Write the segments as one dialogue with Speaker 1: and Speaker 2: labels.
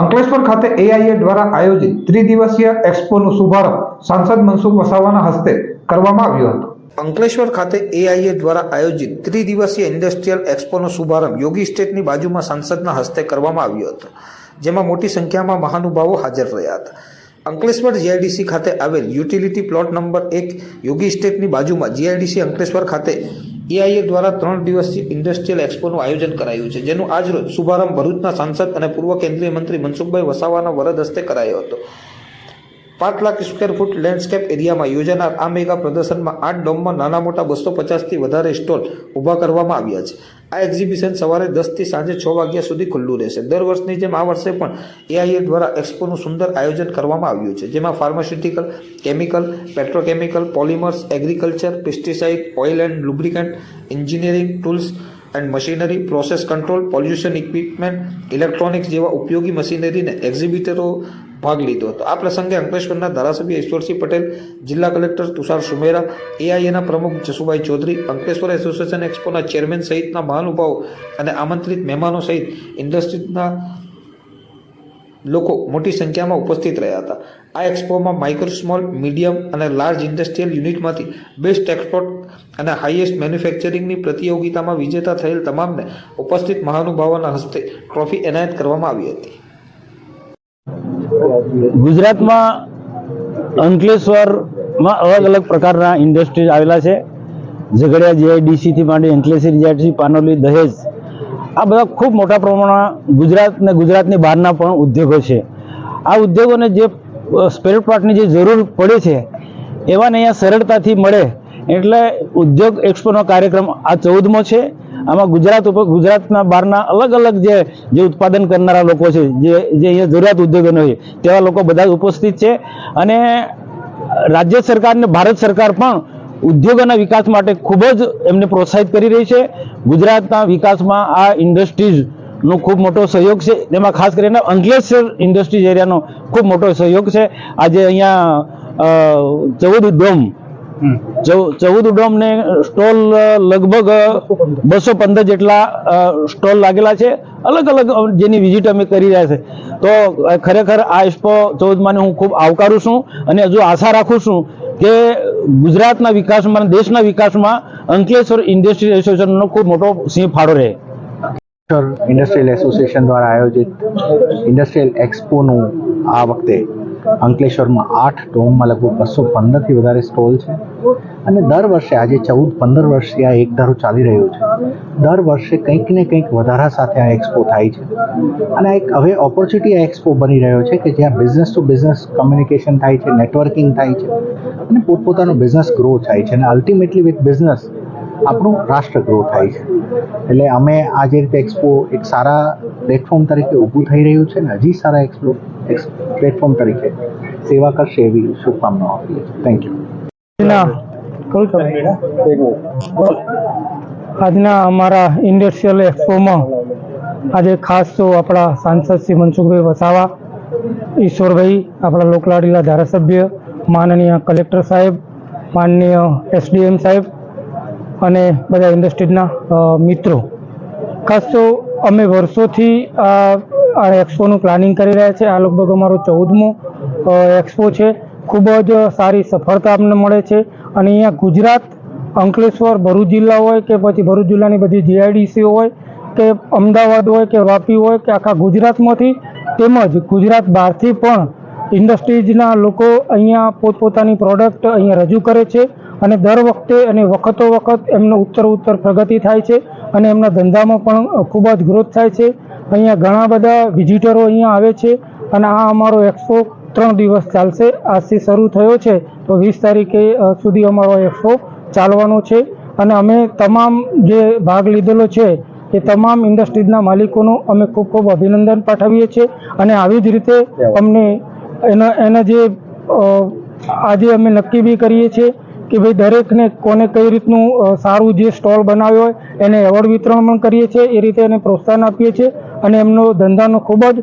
Speaker 1: અંકલેશ્વર ખાતે એઆઈએ દ્વારા આયોજિત ત્રિદિવસીય એક્સપોનો શુભારંભ સાંસદ મનસુખ વસાવાના હસ્તે કરવામાં આવ્યો હતો. અંકલેશ્વર ખાતે એઆઈએ દ્વારા આયોજિત ત્રિદિવસીય ઇન્ડસ્ટ્રીયલ એક્સપોનો શુભારંભ યોગી સ્ટેટની બાજુમાં સાંસદના હસ્તે કરવામાં આવ્યો હતો, જેમાં મોટી સંખ્યામાં મહાનુભાવો હાજર રહ્યા હતા. અંકલેશ્વર જીઆઈડીસી ખાતે આવેલ યુટિલિટી પ્લોટ નંબર એક યોગી સ્ટેટની બાજુમાં જીઆઈડીસી અંકલેશ્વર ખાતે એઆઈએ દ્વારા ત્રણ દિવસથી ઇન્ડસ્ટ્રીયલ એક્સપોનું આયોજન કરાયું છે, જેનું આજરોજ શુભારંભ ભરૂચના સાંસદ અને પૂર્વ કેન્દ્રીય મંત્રી મનસુખભાઈ વસાવાના વરદ હસ્તે કરાયો હતો. પાંચ લાખ સ્ક્વેર ફૂટ લેન્ડસ્કેપ એરિયામાં યોજાનાર આ મેગા પ્રદર્શનમાં આઠ ડોમમાં નાના મોટા બસો પચાસથી વધારે સ્ટોલ ઊભા કરવામાં આવ્યા છે. આ એક્ઝિબિશન સવારે દસથી સાંજે છ વાગ્યા સુધી ખુલ્લું રહેશે. દર વર્ષની જેમ આ વર્ષે પણ એઆઈએ દ્વારા એક્સપોનું સુંદર આયોજન કરવામાં આવ્યું છે, જેમાં pharmaceutical chemical petrochemical polymers agriculture pesticide oil and lubricant engineering tools and machinery process control pollution equipment electronics જેવા ઉપયોગી મશીનરીને એક્ઝિબિટરો ભાગ લીધો હતો. આ પ્રસંગે અંકલેશ્વરના ધારાસભ્ય ઈશ્વરસિંહ પટેલ, જિલ્લા કલેક્ટર તુષાર સુમેરા એઆઈએના પ્રમુખ જસુભાઈ ચૌધરી, અંકલેશ્વર એસોસિએશન એક્સપોના ચેરમેન સહિતના મહાનુભાવો અને આમંત્રિત મહેમાનો સહિત ઇન્ડસ્ટ્રીના લોકો મોટી સંખ્યામાં ઉપસ્થિત રહ્યા હતા. આ એક્સપોમાં માઇક્રો સ્મોલ, મીડિયમ અને લાર્જ ઇન્ડસ્ટ્રીયલ યુનિટમાંથી બેસ્ટ એક્સપોર્ટ અને હાઇએસ્ટ મેન્યુફેક્ચરિંગની પ્રતિયોગિતામાં વિજેતા થયેલ તમામને ઉપસ્થિત મહાનુભાવોના હસ્તે ટ્રોફી એનાયત કરવામાં આવી હતી.
Speaker 2: ગુજરાતમાં અંકલેશ્વરમાં અલગ અલગ પ્રકારના ઇન્ડસ્ટ્રીઝ આવેલા છે. ઝઘડિયા જીઆઈડીસીથી માંડી અંકલેશ્વર જીઆઈડીસી પાનોલી, દહેજ. આ બધા ખૂબ મોટા પ્રમાણમાં ગુજરાત ને ગુજરાતની બહારના પણ ઉદ્યોગો છે. આ ઉદ્યોગોને જે સ્પેર પાર્ટની જે જરૂર પડે છે, એવાને અહીંયા સરળતાથી મળે. એટલે ઉદ્યોગ એક્સપોનો કાર્યક્રમ આ ચૌદમો છે. આમાં ગુજરાત ઉપર ગુજરાતના બહારના અલગ અલગ જે જે ઉત્પાદન કરનારા લોકો છે, જે જે અહીંયા જરૂરિયાત ઉદ્યોગોનો હોય, તેવા લોકો બધા ઉપસ્થિત છે. અને રાજ્ય સરકાર અને ભારત સરકાર પણ ઉદ્યોગોના વિકાસ માટે ખૂબ જ એમને પ્રોત્સાહિત કરી રહી છે. ગુજરાતના વિકાસમાં આ ઇન્ડસ્ટ્રીઝનો ખૂબ મોટો સહયોગ છે. તેમાં ખાસ કરીને અંકલેશ્વર ઇન્ડસ્ટ્રીઝ એરિયાનો ખૂબ મોટો સહયોગ છે. આજે અહીંયા ચૌદ ચૌ- ચૌદ ડોમ ને સ્ટોલ લગભગ બસો પંદર જેટલા સ્ટોલ લાગેલા છે. અલગ અલગ જેની વિઝિટ અમે કરી રહ્યા છે. તો ખરેખર આ એક્સપો ચૌદમાને હું ખૂબ આવકારું છું અને હજુ આશા રાખું છું કે ગુજરાતના વિકાસમાં દેશના વિકાસમાં અંકલેશ્વર ઇન્ડસ્ટ્રીયલ એસોસિએશનનો ખૂબ મોટો સિંહ ફાળો રહે.
Speaker 3: ઇન્ડસ્ટ્રીયલ એસોસિએશન દ્વારા આયોજિત ઇન્ડસ્ટ્રીયલ એક્સપોનું આ વખતે અંકલેશ્વરમાં આઠ, ટોમમાં લગભગ બસો પંદરથી વધારે સ્ટોલ છે. અને દર વર્ષે, આજે ચૌદ, પંદર વર્ષથી આ એકધારો ચાલી રહ્યો છે. દર વર્ષે કંઈક ને કંઈક વધારા સાથે આ એક્સપો થાય છે. અને એક હવે ઓપોર્ચ્યુનિટી આ એક્સપો બની રહ્યો છે કે જ્યાં બિઝનેસ ટુ બિઝનેસ કમ્યુનિકેશન થાય છે નેટવર્કિંગ થાય છે અને પોતપોતાનો બિઝનેસ ગ્રો થાય છે. અને અલ્ટિમેટલી વિથ બિઝનેસ આપણું રાષ્ટ્ર ગ્રો થાય છે. એટલે અમે આ જે રીતે એક્સપો એક સારા પ્લેટફોર્મ તરીકે ઊભું થઈ રહ્યું છે ને, હજી સારા એક્સપ્લો પ્લેટફોર્મ તરીકે સેવા કરશે એવી શુભકામનાઓ આપીએ થેન્ક યુ
Speaker 4: આજના અમારા ઇન્ડસ્ટ્રીયલ એક્સપોમાં આજે ખાસ તો આપણા સાંસદ શ્રી મનસુખભાઈ વસાવા, ઈશ્વરભાઈ, આપણા લોકલાડીલા ધારાસભ્ય, માનનીય કલેક્ટર સાહેબ, માનનીય એસડીએમ સાહેબ અને બધા ઇન્ડસ્ટ્રીઝના મિત્રો. ખાસ તો અમે વર્ષોથી આ એક્સપોનું પ્લાનિંગ કરી રહ્યા છે આ લગભગ અમારો ચૌદમો એક્સપો છે. ખૂબ જ સારી સફળતા અમને મળે છે. અને અહીંયા ગુજરાત, અંકલેશ્વર, ભરૂચ જિલ્લા હોય કે પછી ભરૂચ જિલ્લાની બધી જીઆઈડીસી હોય કે અમદાવાદ હોય કે વાપી હોય કે આખા ગુજરાતમાંથી, તેમજ ગુજરાત બહારથી પણ ઇન્ડસ્ટ્રીઝના લોકો અહીંયા પોતપોતાની પ્રોડક્ટ અહીંયા રજૂ કરે છે અને દર વખતે અને વખતો વખત એમનો ઉત્તર ઉત્તર પ્રગતિ થાય છે અને એમના ધંધામાં પણ ખૂબ જ ગ્રોથ થાય છે. અહીંયા ઘણા બધા વિઝિટરો અહીંયા આવે છે અને આ અમારો એક્સપો ત્રણ દિવસ ચાલશે. આજથી શરૂ થયો છે તો વીસ તારીખે સુધી અમારો એક્સપો ચાલવાનો છે અને અમે તમામ જે ભાગ લીધેલો છે એ તમામ ઇન્ડસ્ટ્રીઝના માલિકોનો અમે ખૂબ ખૂબ અભિનંદન પાઠવીએ છીએ અને આવી જ રીતે અમને એના એના જે આજે અમે નક્કી બી કરીએ છીએ કે ભાઈ દરેકને કોને કઈ રીતનું સારું જે સ્ટોલ બનાવ્યો હોય એને એવોર્ડ વિતરણ પણ કરીએ છીએ, એ રીતે એને પ્રોત્સાહન આપીએ છીએ અને એમનો ધંધાનો ખૂબ જ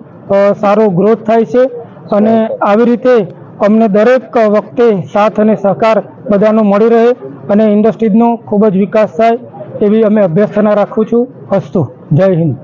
Speaker 4: સારો ગ્રોથ થાય છે અને આવી રીતે અમને દરેક વખતે સાથ અને સહકાર બધાનો મળી રહે અને ઇન્ડસ્ટ્રીઝનો ખૂબ જ વિકાસ થાય એવી અમે અભ્યર્થના રાખું છું. હસ્તુ. જય હિન્દ.